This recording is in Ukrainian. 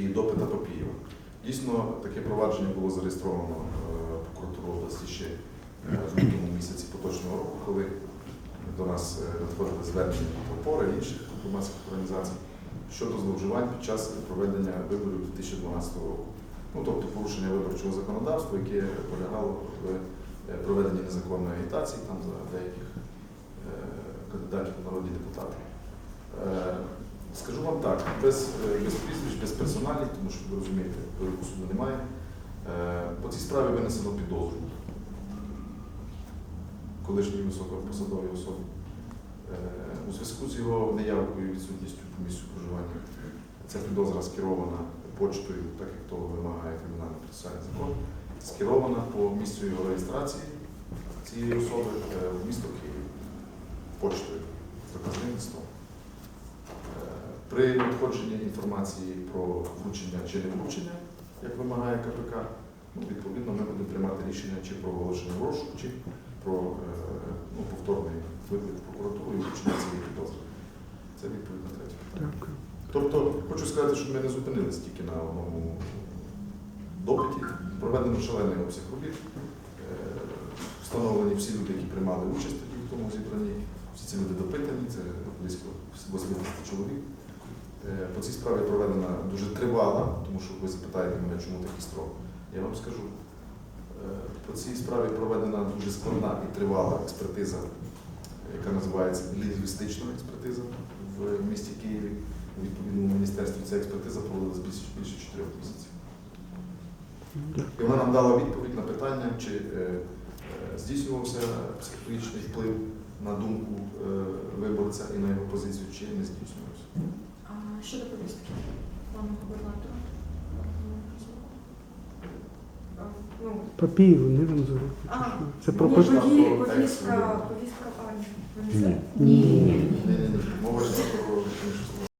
і допита Попієва. Дійсно, таке провадження було зареєстровано е, прокуратурою області ще е, в лютому місяці поточного року, коли до нас е, надходили звернення від опори і інших громадських організацій щодо зловживань під час проведення виборів 2012 року. Ну, тобто порушення виборчого законодавства, яке полягало в проведенні незаконної агітації там за деяких кандидатів у народні депутати. Скажу вам так, без, е, без прізвищ, без персоналів, тому що ви розумієте, велику суду немає. Е, По цій справі винесено підозру колишньої високопосадовій особі. Е, У зв'язку з його неявкою і відсутністю по місцю проживання ця підозра скерована почтою, так як того вимагає кримінальний процесуальний закон, скерована по місцю його реєстрації цієї особи в місто Київ почтою з листом. При надходженні інформації про вручення чи не вручення, як вимагає КПК, ну, відповідно ми будемо приймати рішення чи про оголошення в розшук, чи про е, ну, повторний виклик в прокуратуру і вручення цієї підозри. Це відповідь на третє питання. Тобто, хочу сказати, що ми не зупинились тільки на одному допиті. Проведено шалений обсяг робіт. Е, Встановлені всі люди, які приймали участь тоді в тому зібранні. Всі ці люди допитані, це близько 80 чоловік. Е, По цій справі проведена дуже тривала, тому що ви запитаєте мене, чому такий строк. Я вам скажу. Е, По цій справі проведена дуже складна і тривала експертиза, яка називається лінгвістична експертиза в місті Києві. У відповідному міністерстві ця експертиза проводилась більше, більше 4 місяців. І вона нам дала відповідь на питання, чи е, е, здійснювався психологічний вплив на думку е, виборця і на його позицію, чи не здійснювався. А щодо повістки пану губернатору? Ну, Папієву не Вензуру. а, Це ні, про Ні, пові- повістка, повістка пані. Ні. Ні. Ні, ні, ні. Мова йшла про іншу